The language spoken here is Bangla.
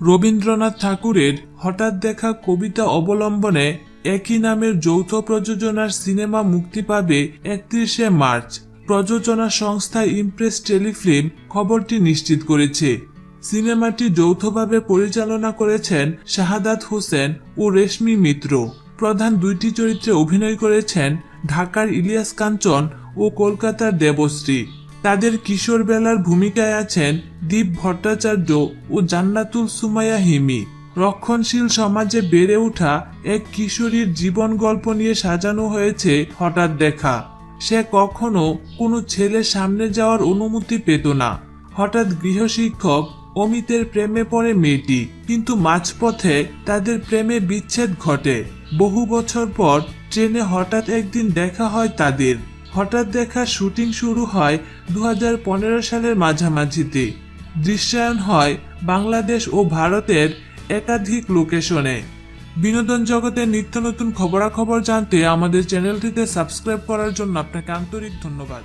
রবীন্দ্রনাথ ঠাকুরের হঠাৎ দেখা কবিতা অবলম্বনে একই নামের যৌথ প্রযোজনার সিনেমা মুক্তি পাবে একত্রিশে মার্চ। প্রযোজনা সংস্থা ইমপ্রেস টেলিফিল্ম খবরটি নিশ্চিত করেছে। সিনেমাটি যৌথভাবে পরিচালনা করেছেন শাহাদাত হোসেন ও রেশমি মিত্র। প্রধান দুইটি চরিত্রে অভিনয় করেছেন ঢাকার ইলিয়াস কাঞ্চন ও কলকাতার দেবশ্রী। তাদের কিশোর বেলার ভূমিকায় আছেন দীপ ভট্টাচার্য ও জান্নাতুল সুমাইয়া হিমি। রক্ষণশীল সমাজে বেড়ে ওঠা এক কিশোরীর জীবন গল্প নিয়ে সাজানো হয়েছে হঠাৎ দেখা। সে কখনো কোনো ছেলের সামনে যাওয়ার অনুমতি পেত না। হঠাৎ গৃহশিক্ষক অমিতের প্রেমে পড়ে মেয়েটি, কিন্তু মাঝপথে তাদের প্রেমে বিচ্ছেদ ঘটে। বহু বছর পর ট্রেনে হঠাৎ একদিন দেখা হয় তাদের। হঠাৎ দেখা শুটিং শুরু হয় দু হাজার পনেরো সালের মাঝামাঝিতে। দৃশ্যায়ন হয় বাংলাদেশ ও ভারতের একাধিক লোকেশনে। বিনোদন জগতের নিত্য নতুন খবরাখবর জানতে আমাদের চ্যানেলটিতে সাবস্ক্রাইব করার জন্য আপনাকে আন্তরিক ধন্যবাদ।